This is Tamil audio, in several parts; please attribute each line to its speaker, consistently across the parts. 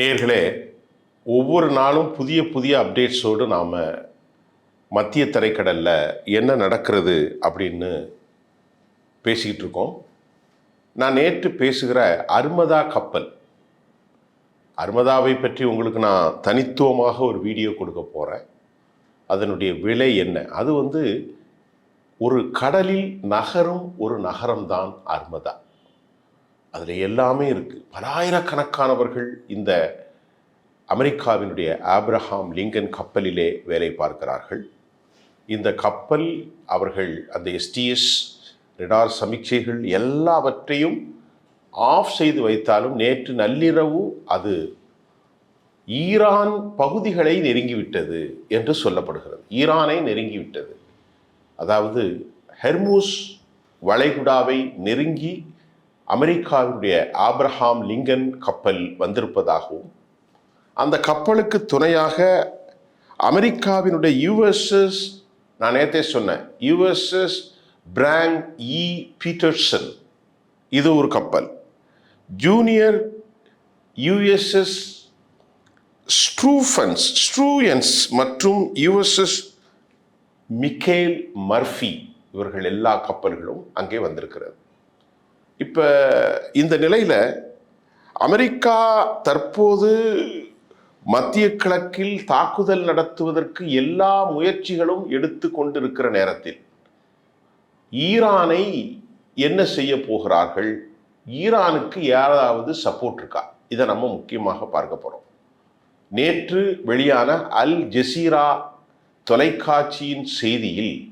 Speaker 1: நேர்களே ஒவ்வொரு நாளும் புதிய புதிய அப்டேட்ஸோடு நாம் மத்திய தரைக்கடலில் என்ன நடக்கிறது அப்படின்னு பேசிக்கிட்டு இருக்கோம். நான் நேற்று பேசுகிற அர்மதா கப்பல். அர்மதாவை பற்றி உங்களுக்கு நான் தனித்துவமாக ஒரு வீடியோ கொடுக்க போகிறேன் அதனுடைய விலை என்ன? அது வந்து ஒரு கடலில் நகரும் ஒரு நகரம்தான் அர்மதா. அதில் எல்லாமே இருக்குது பலாயிரக்கணக்கானவர்கள் இந்த அமெரிக்காவினுடைய ஆப்ரஹாம் லிங்கன் கப்பலிலே வேலை பார்க்கிறார்கள். இந்த கப்பல் அவர்கள் அந்த எஸ்டிஎஸ் ரெடார் சமீட்சைகள் எல்லாவற்றையும் ஆஃப் செய்து வைத்தாலும் நேற்று நள்ளிரவு அது ஈரான் பகுதிகளை நெருங்கிவிட்டது என்று சொல்லப்படுகிறது. ஈரானை நெருங்கிவிட்டது. அதாவது ஹெர்மூஸ் வளைகுடாவை நெருங்கி அமெரிக்காவினுடைய ஆப்ரஹாம் லிங்கன் கப்பல் வந்திருப்பதாகவும் அந்த கப்பலுக்கு துணையாக அமெரிக்காவினுடைய யுஎஸ்எஸ் நான் நேற்றே சொன்னேன் யுஎஸ்எஸ் பிராங் இ பீட்டர்சன் இது ஒரு கப்பல். ஜூனியர் யுஎஸ்எஸ் ஸ்ட்ரூஃபன்ஸ் ஸ்ட்ரூயன்ஸ் மற்றும் யுஎஸ்எஸ் மிக்கேல் மர்ஃபி இவர்கள் எல்லா கப்பல்களும் அங்கே வந்திருக்கிறது. இப்போ இந்த நிலையில் அமெரிக்கா தற்போது மத்திய கிழக்கில் தாக்குதல் நடத்துவதற்கு எல்லா முயற்சிகளும் எடுத்து கொண்டிருக்கிற நேரத்தில் ஈரானை என்ன செய்ய போகிறார்கள்? ஈரானுக்கு யாராவது சப்போர்ட் இருக்கா? இதை நம்ம முக்கியமாக பார்க்க போகிறோம் நேற்று வெளியான அல் ஜெசீரா தொலைக்காட்சியின் செய்தியில்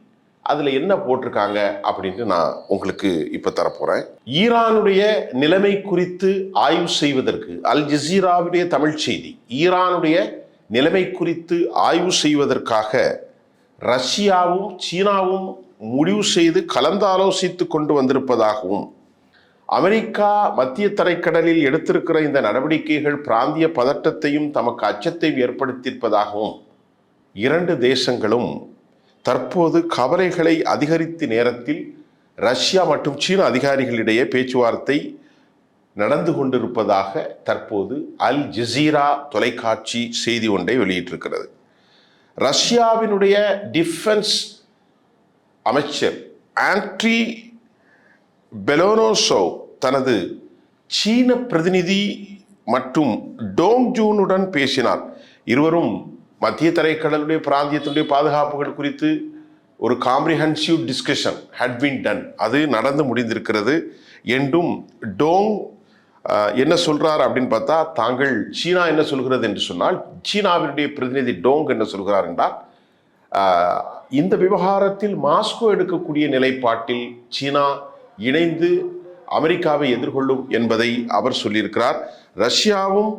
Speaker 1: அதில் என்ன போட்டிருக்காங்க அப்படின்ட்டு நான் உங்களுக்கு இப்போ தரப்போகிறேன் ஈரானுடைய நிலைமை குறித்து ஆய்வு செய்வதற்கு அல் ஜசீராவுடைய தமிழ் செய்தி ஈரானுடைய நிலைமை குறித்து ஆய்வு செய்வதற்காக ரஷ்யாவும் சீனாவும் முடிவு செய்து கலந்தாலோசித்து கொண்டு வந்திருப்பதாகவும் அமெரிக்கா மத்திய தரைக்கடலில் எடுத்திருக்கிற இந்த நடவடிக்கைகள் பிராந்திய பதட்டத்தையும் தமக்கு அச்சத்தையும் ஏற்படுத்தியிருப்பதாகவும் இரண்டு தேசங்களும் தற்போது கவலைகளை அதிகரித்த நேரத்தில் ரஷ்யா மற்றும் சீன அதிகாரிகளிடையே பேச்சுவார்த்தை நடந்து கொண்டிருப்பதாக தற்போது அல் ஜசீரா தொலைக்காட்சி செய்தி ஒன்றை வெளியிட்டிருக்கிறது. ரஷ்யாவினுடைய டிஃபென்ஸ் அமைச்சர் ஆண்ட்ரி பெலோனோசோவ் தனது சீன பிரதிநிதி மற்றும் டோங் ஜூனுடன் பேசினார். இருவரும் மத்திய தரைக்கடலுடைய பிராந்தியத்தினுடைய பாதுகாப்புகள் குறித்து ஒரு comprehensive discussion had been done அது நடந்து முடிந்திருக்கிறது. என்றும் டோங் என்ன சொல்கிறார் அப்படின்னு பார்த்தா தாங்கள் சீனா என்ன சொல்கிறது என்று சொன்னால் சீனாவினுடைய பிரதிநிதி டோங் என்ன சொல்கிறார் என்றால் இந்த விவகாரத்தில் மாஸ்கோ எடுக்கக்கூடிய நிலைப்பாட்டில் சீனா இணைந்து அமெரிக்காவை எதிர்கொள்ளும் என்பதை அவர் சொல்லியிருக்கிறார். ரஷ்யாவும்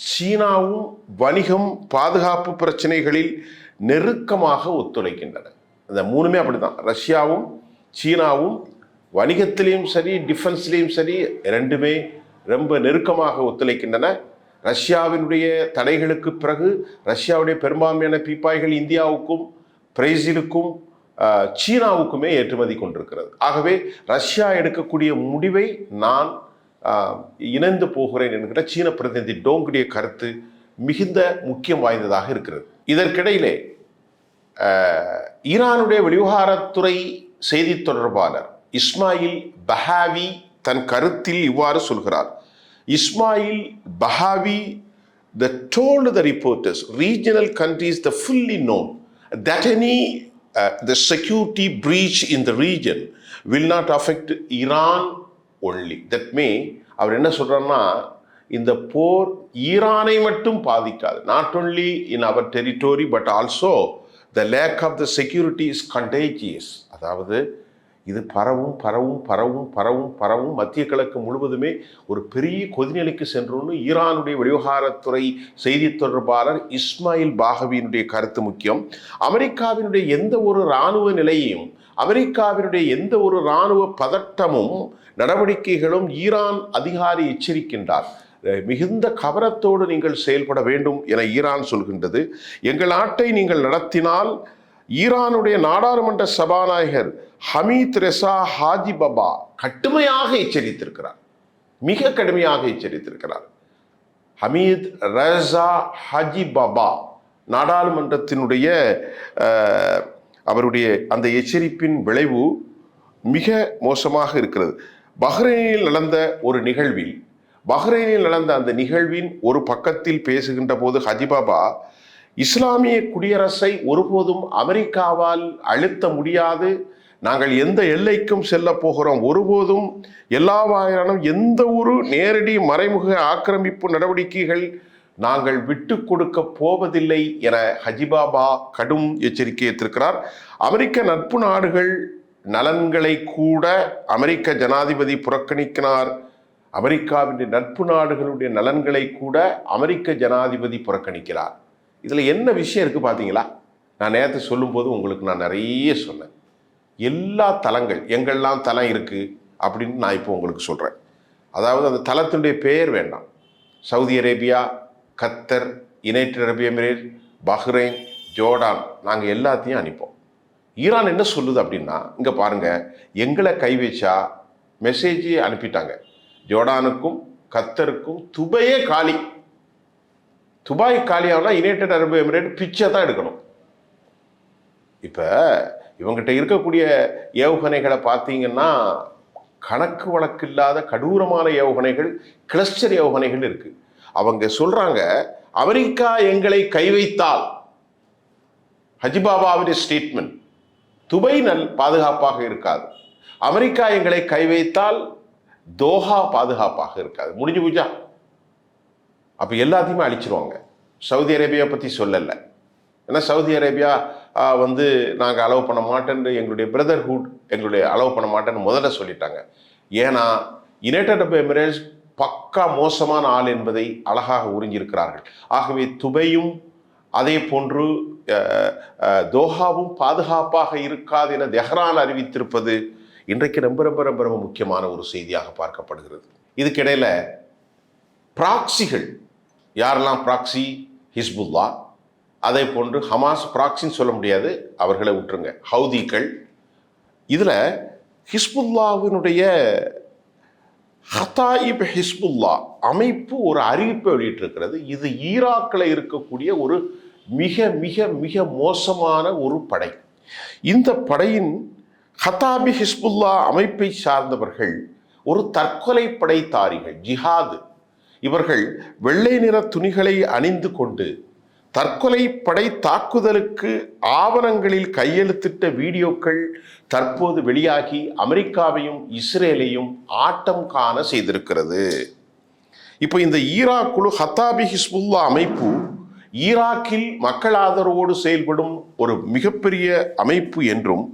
Speaker 1: சீனாவும் வணிகம் பாதுகாப்பு பிரச்சனைகளில் நெருக்கமாக ஒத்துழைக்கின்றன. இந்த மூணுமே அப்படிதான் ரஷ்யாவும் சீனாவும் வணிகத்திலையும் சரி டிஃபென்ஸ்லேயும் சரி ரெண்டுமே ரொம்ப நெருக்கமாக ஒத்துழைக்கின்றன. ரஷ்யாவினுடைய தடைகளுக்கு பிறகு ரஷ்யாவுடைய பெரும்பான்மையான பீப்பாய்கள் இந்தியாவுக்கும் பிரேசிலுக்கும் சீனாவுக்குமே ஏற்றுமதி கொண்டிருக்கிறது. ஆகவே ரஷ்யா எடுக்கக்கூடிய முடிவை நான் இணைந்து போகிறேன் என்கிற சீன பிரதிநிதி டோங்குடைய கருத்து மிகுந்த முக்கியம் வாய்ந்ததாக இருக்கிறது. இதற்கிடையிலே ஈரானுடைய வெளிவிவகாரத்துறை செய்தி தொடர்பாளர் இஸ்மாயில் பஹாவி தன் கருத்தில் இவ்வாறு சொல்கிறார். Ismail Baghaei the told the reporters regional countries the fully known that any the security breach in the region will not affect Iran only that me அவர் என்ன சொல்கிறாருன்னா இந்த போர் ஈரானை மட்டும் பாதிக்காது. Not only in our territory but also the lack of the security is contagious அதாவது இது பரவும் பரவும் பரவும் பரவும் பரவும் மத்திய கிழக்கு முழுவதுமே ஒரு பெரிய கொதிநிலைக்கு சென்றோன்னு ஈரானுடைய வெளிவகாரத்துறை செய்தி தொடர்பாளர் இஸ்மாயில் பாகவியினுடைய கருத்து முக்கியம். அமெரிக்காவினுடைய எந்த ஒரு இராணுவ நிலையையும் அமெரிக்காவினுடைய எந்த ஒரு இராணுவ பதட்டமும் நடவடிக்கைகளும் ஈரான் அதிகாரி எச்சரிக்கின்றார். மிகுந்த கவனத்தோடு நீங்கள் செயல்பட வேண்டும் என ஈரான் சொல்கின்றது. எங்கள் நாட்டை நீங்கள் நடத்தினால் ஈரானுடைய நாடாளுமன்ற சபாநாயகர் ஹமீத் ரெசா ஹாஜி பபா கடுமையாக எச்சரித்திருக்கிறார். மிக கடுமையாக எச்சரித்திருக்கிறார். ஹமீத் ரசா ஹஜி பபா நாடாளுமன்றத்தினுடைய அவருடைய அந்த எச்சரிப்பின் விளைவு மிக மோசமாக இருக்கிறது. பஹ்ரைனில் நடந்த ஒரு நிகழ்வில் பஹ்ரைனில் நடந்த அந்த நிகழ்வின் ஒரு பக்கத்தில் பேசுகின்ற போது ஹஜிபாபா இஸ்லாமிய குடியரசை ஒருபோதும் அமெரிக்காவால் அழுத்த முடியாது. நாங்கள் எந்த எல்லைக்கும் செல்ல போகிறோம். ஒருபோதும் எல்லா வகையான எந்த ஒரு நேரடி மறைமுக ஆக்கிரமிப்பு நடவடிக்கைகள் நாங்கள் விட்டு கொடுக்க போவதில்லை என ஹஜிபாபா கடும் எச்சரிக்கை எடுத்திருக்கிறார் அமெரிக்க நட்பு நாடுகள் நலன்களை கூட அமெரிக்க ஜனாதிபதி புறக்கணிக்கிறார். அமெரிக்காவின் நட்பு நாடுகளுடைய நலன்களை கூட அமெரிக்க ஜனாதிபதி புறக்கணிக்கிறார். இதில் என்ன விஷயம் இருக்குது பார்த்தீங்களா? நான் நேற்று சொல்லும்போது உங்களுக்கு நான் நிறைய சொன்னேன். எல்லா தலங்கள் எங்கெல்லாம் தலம் இருக்குது அப்படின்னு நான் இப்போ உங்களுக்கு சொல்கிறேன் அதாவது அந்த தலத்தினுடைய பெயர் வேண்டாம். Saudi Arabia Qatar United Arab Emirate Bahrain Jordan நாங்கள் எல்லாத்தையும் அனுப்போம் ஈரான் என்ன சொல்லுது அப்படின்னா இங்கே பாருங்கள் எங்களை கை வச்சா மெசேஜ் அனுப்பிட்டாங்க. ஜோர்டானுக்கும் கத்தருக்கும் துபையே காலி. துபாய் காலியாகலாம் யுனைடெட் அரபு எமிரேட் பிச்சை தான் எடுக்கணும். இப்போ இவங்ககிட்ட இருக்கக்கூடிய ஏவுகணைகளை பார்த்தீங்கன்னா கணக்கு வழக்கு இல்லாத கடூரமான ஏவுகணைகள் கிளஸ்டர் ஏவுகணைகள் இருக்குது அவங்க சொல்றாங்க அமெரிக்கா எங்களை கை வைத்தால். ஹஜிபாபாவுடைய ஸ்டேட்மெண்ட் துபை நல் பாதுகாப்பாக இருக்காது. அமெரிக்கா எங்களை கை வைத்தால் தோஹா பாதுகாப்பாக இருக்காது. முடிஞ்சு பூஜா அப்போ எல்லாத்தையுமே அழிச்சிருவாங்க. சவுதி அரேபியா பற்றி சொல்லலை. ஏன்னா சவுதி அரேபியா வந்து நாங்கள் அலோவ் பண்ண மாட்டேன்னு எங்களுடைய பிரதர்ஹுட் எங்களுடைய அலோவ் பண்ண மாட்டேன்னு முதல்ல சொல்லிட்டாங்க. ஏன்னா யுனைடெட் அரபு எமிரேட்ஸ் பக்கா மோசமான ஆள் என்பதை அழகாக உறிஞ்சிருக்கிறார்கள் ஆகவே துபையும் அதே போன்று தோஹாவும் பாதுகாப்பாக இருக்காது என தெஹ்ரான் அறிவித்திருப்பது இன்றைக்கு ரொம்ப ரொம்ப ரொம்ப ரொம்ப முக்கியமான ஒரு செய்தியாக பார்க்கப்படுகிறது. இதுக்கிடையில் பிராக்சிகள் யாரெல்லாம் பிராக்சி? ஹிஸ்புல்லா. அதே போன்று ஹமாஸ் பிராக்சின்னு சொல்ல முடியாது அவர்களை விட்டுருங்க ஹவுதிகள். இதில் ஹிஸ்புல்லாவினுடைய ஹதாயிப் ஹிஸ்புல்லா அமைப்பு ஒரு அறிவிப்பை வெளியிட்டிருக்கிறது. இது ஈராக்கில் இருக்கக்கூடிய ஒரு மிக மிக மிக மோசமான ஒரு படை. இந்த படையின் ஹதாபி ஹிஸ்புல்லா அமைப்பை சார்ந்தவர்கள் ஒரு தற்கொலை படைத்தாரிகள் ஜிஹாது. இவர்கள் வெள்ளை நிற துணிகளை அணிந்து கொண்டு தற்கொலை படை தாக்குதலுக்கு ஆவணங்களில் கையெழுத்திட்ட வீடியோக்கள் தற்போது வெளியாகி அமெரிக்காவையும் இஸ்ரேலையும் ஆட்டம் காண செய்திருக்கிறது. இப்போ இந்த ஈராக் குழு ஹத்தாபி ஹிஸ்புல்லா அமைப்பு ஈராக்கில் மக்கள் ஆதரவோடு செயல்படும் ஒரு மிகப்பெரிய அமைப்பு என்றும்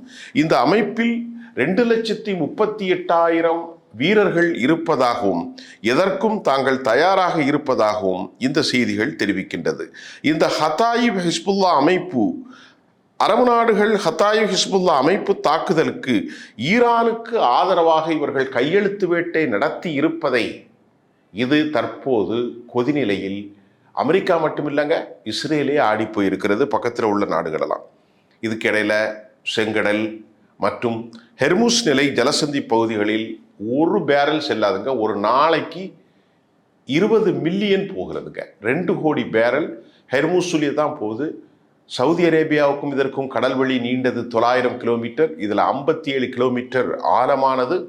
Speaker 1: இந்த அமைப்பில் ரெண்டு லட்சத்தி முப்பத்தி எட்டாயிரம் வீரர்கள் இருப்பதாகவும் எதற்கும் தாங்கள் தயாராக இருப்பதாகவும் இந்த செய்திகள் தெரிவிக்கின்றது. இந்த ஹத்தாயிப் ஹிஸ்புல்லா அமைப்பு அரபு நாடுகள் ஹத்தாயு ஹிஸ்புல்லா அமைப்பு தாக்குதலுக்கு ஈரானுக்கு ஆதரவாக இவர்கள் கையெழுத்து வேட்டை நடத்தி இருப்பதை இது தற்போது கொதிநிலையில் அமெரிக்கா மட்டுமில்லைங்க இஸ்ரேலே ஆடி போயிருக்கிறது பக்கத்தில் உள்ள நாடுகளெல்லாம். இதுக்கிடையில் செங்கடல் மற்றும் ஹெர்முஸ் நிலை ஜலசந்தி பகுதிகளில் ஒரு பேரல் செல்லாதுங்க ஒரு நாளைக்கு இருபது மில்லியன் போகிறதுங்க. ரெண்டு கோடி பேரல் ஹெர்முஸ்லயே தான் போகுது. சவுதி அரேபியாவுக்கும் இதற்கும் கடல் வழி நீண்டது தொள்ளாயிரம் கிலோமீட்டர். இதில் ஐம்பத்தி ஏழு கிலோமீட்டர் ஆழமானது.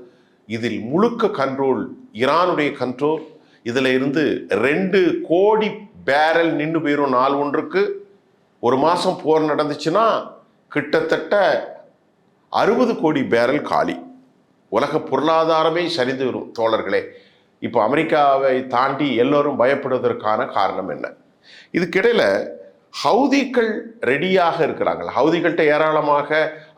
Speaker 1: இதில் முழுக்க கண்ட்ரோல் ஈரானுடைய கண்ட்ரோல் இதில் இருந்து ரெண்டு கோடி பேரல் நின்று போயிடும் நாள் ஒன்றுக்கு. ஒரு மாதம் போர் நடந்துச்சுன்னா கிட்டத்தட்ட அறுபது கோடி பேரல் காலி. உலக பொருளாதாரமே சரிந்து வரும் தோழர்களே. இப்போ அமெரிக்காவை தாண்டி எல்லோரும் பயப்படுவதற்கான காரணம் என்ன? இதுக்கிடையில் ஹவுதிகள் ரெடியாக இருக்கிறாங்க ஹவுதிகள்கிட்ட ஏராளமாக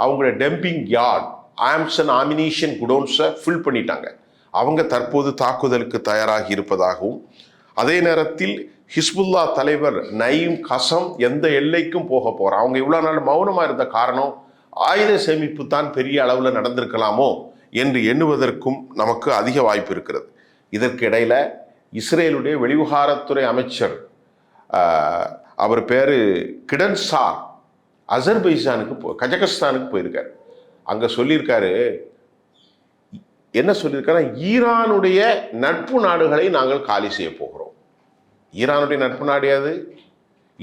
Speaker 1: அவங்களோட டெம்பிங் யார்ட் ஆம்சன் ஆமினேஷன் குடோன்ஸை ஃபில் பண்ணிட்டாங்க. அவங்க தற்போது தாக்குதலுக்கு தயாராகி இருப்பதாகவும் அதே நேரத்தில் ஹிஸ்புல்லா தலைவர் நயீம் கசம் எந்த எல்லைக்கும் போக போகிறார் அவங்க இவ்வளோ நாள் மௌனமாக இருந்த காரணம் ஆயுத சேமிப்பு தான் பெரிய அளவில் நடந்திருக்கலாமோ? என்று எண்ணுவதற்கும் நமக்கு அதிக வாய்ப்பு இருக்கிறது. இதற்கிடையில் இஸ்ரேலுடைய வெளிவிவகாரத்துறை அமைச்சர் அவர் பேர் கிடன் சார் அசர்பைஜானுக்கு போ கஜகஸ்தானுக்கு போயிருக்கார். அங்கே சொல்லியிருக்காரு என்ன சொல்லியிருக்காருன்னா ஈரானுடைய நட்பு நாடுகளை நாங்கள் காலி செய்ய போகிறோம். ஈரானுடைய நட்பு நாடு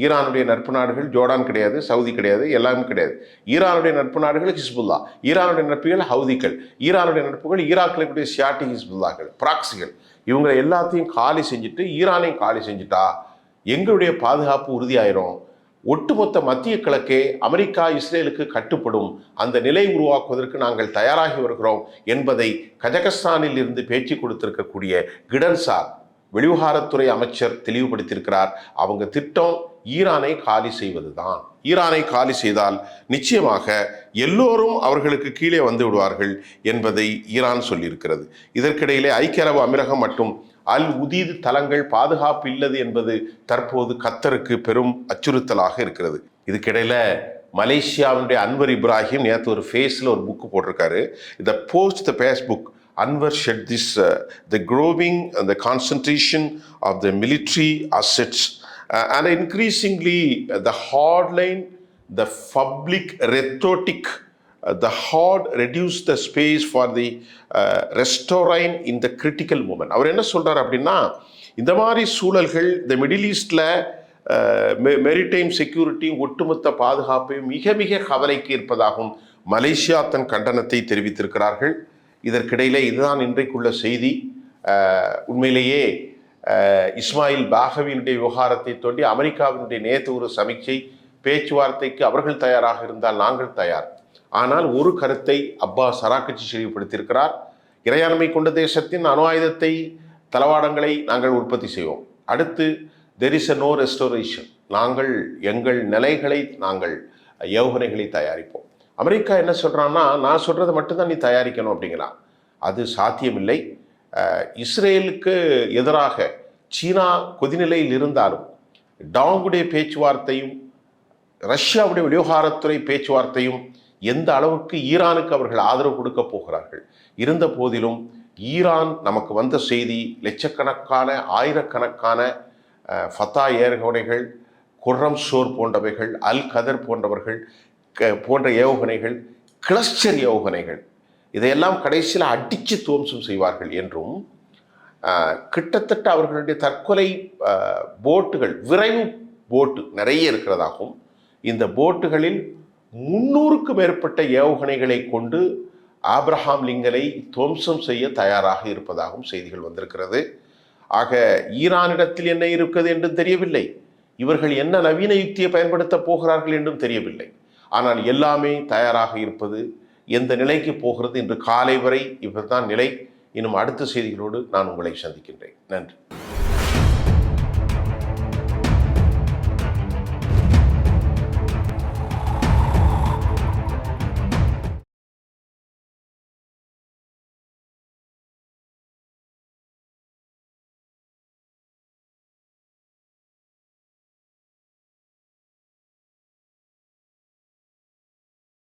Speaker 1: ஈரானுடைய நட்பு நாடுகள் ஜோர்டான் கிடையாது சவுதி கிடையாது எல்லாமே கிடையாது. ஈரானுடைய நட்பு நாடுகள் ஹிஸ்புல்லா. ஈரானுடைய நட்புகள் ஹவுதிகள். ஈரானுடைய நட்புகள் ஈராக்கில் இருக்கக்கூடிய ஷியாட்டி ஹிஸ்புல்லாக்கள் பிராக்சிகள். இவங்களை எல்லாத்தையும் காலி செஞ்சுட்டு ஈரானையும் காலி செஞ்சுட்டா எங்களுடைய பாதுகாப்பு உறுதியாயிரும். ஒட்டுமொத்த மத்திய கிழக்கே அமெரிக்கா இஸ்ரேலுக்கு கட்டுப்படும் அந்த நிலை உருவாக்குவதற்கு நாங்கள் தயாராகி வருகிறோம் என்பதை கஜகஸ்தானில் இருந்து பேச்சு கொடுத்திருக்கக்கூடிய கிடன்சார் வெளிவிவகாரத்துறை அமைச்சர் தெளிவுபடுத்தியிருக்கிறார். அவங்க திட்டம் ஈரானை காலி செய்வதுதான். ஈரானை காலி செய்தால் நிச்சயமாக எல்லோரும் அவர்களுக்கு கீழே வந்து விடுவார்கள் என்பதை ஈரான் சொல்லியிருக்கிறது. இதற்கிடையிலே ஐக்கிய அரபு அமீரகம் மற்றும் அல் உதீது தலங்கள் பாதுகாப்பு இல்லது என்பது தற்போது கத்தருக்கு பெரும் அச்சுறுத்தலாக இருக்கிறது. இதுக்கிடையில மலேசியாவினுடைய அன்வர் இப்ராஹிம் நேற்று ஒரு ஃபேஸில் ஒரு புக்கு போட்டிருக்காரு. இந்த post the Facebook Anwar said this uh, the growing and the concentration of the military assets Uh, and increasingly uh, the hardline, the public rhetoric, uh, the hard reduce the space for the uh, restoring in the critical moment. அவர் என்ன சொல்றார் அப்படின்னா இந்த மாதிரி சூழல்கள் இந்த மிடில் ஈஸ்டில் மெரிடைம் செக்யூரிட்டியும் ஒட்டுமொத்த பாதுகாப்பையும் மிக மிக கவலைக்கு இருப்பதாகவும் மலேசியா தன் கண்டனத்தை தெரிவித்திருக்கிறார்கள் இதற்கிடையிலே இதுதான் இன்றைக்குள்ள செய்தி uh, உண்மையிலேயே இஸ்மாயில் பாகவினுடைய விவகாரத்தை தோண்டி அமெரிக்காவினுடைய நேற்று ஒரு சமீட்சை பேச்சுவார்த்தைக்கு அவர்கள் தயாராக இருந்தால் நாங்கள் தயார். ஆனால் ஒரு கருத்தை அப்பாஸ் சராக்கட்சி தெளிவுபடுத்தியிருக்கிறார் இறையாண்மை கொண்ட தேசத்தின் அணு ஆயுதத்தை தளவாடங்களை நாங்கள் உற்பத்தி செய்வோம். அடுத்து there is a no restoration நாங்கள் எங்கள் நிலைகளை நாங்கள் ஏவுகணைகளை தயாரிப்போம். அமெரிக்கா என்ன சொல்கிறான்னா நான் சொல்கிறத மட்டும்தான் நீ தயாரிக்கணும் அப்படிங்கிறான். அது சாத்தியமில்லை. இஸ்ரேலுக்கு எதிராக சீனா கொதிநிலையில் இருந்தாலும் டாங்குடைய பேச்சுவார்த்தையும் ரஷ்யாவுடைய விவகாரத்துறை பேச்சுவார்த்தையும் எந்த அளவுக்கு ஈரானுக்கு அவர்கள் ஆதரவு கொடுக்க போகிறார்கள்? இருந்த போதிலும் ஈரான் நமக்கு வந்த செய்தி லட்சக்கணக்கான ஆயிரக்கணக்கான ஃபத்தா ஏவுகணைகள் குர்ரம் ஷோர் போன்றவைகள் அல் கதர் போன்றவர்கள் க- போன்ற ஏவுகணைகள் கிளஸ்டர் ஏவுகணைகள் இதையெல்லாம் கடைசியில் அடித்து துவம்சம் செய்வார்கள் என்றும் கிட்டத்தட்ட அவர்களுடைய தற்கொலை போட்டுகள் விரைவு போட்டு நிறைய இருக்கிறதாகவும் இந்த போட்டுகளில் முன்னூறுக்கு மேற்பட்ட ஏவுகணைகளை கொண்டு ஆப்ரஹாம் லிங்கனை துவம்சம் செய்ய தயாராக இருப்பதாகவும் செய்திகள் வந்திருக்கிறது. ஆக ஈரானிடத்தில் என்ன இருக்கிறது என்றும் தெரியவில்லை. இவர்கள் என்ன நவீன யுக்தியை பயன்படுத்தப் போகிறார்கள் என்றும் தெரியவில்லை. ஆனால் எல்லாமே தயாராக இருப்பது எந்த நிலைக்கு போகிறது இன்று காலை வரை இவர்தான் நிலை. இன்னும் அடுத்த செய்திகளோடு நான் உங்களை சந்திக்கின்றேன். நன்றி.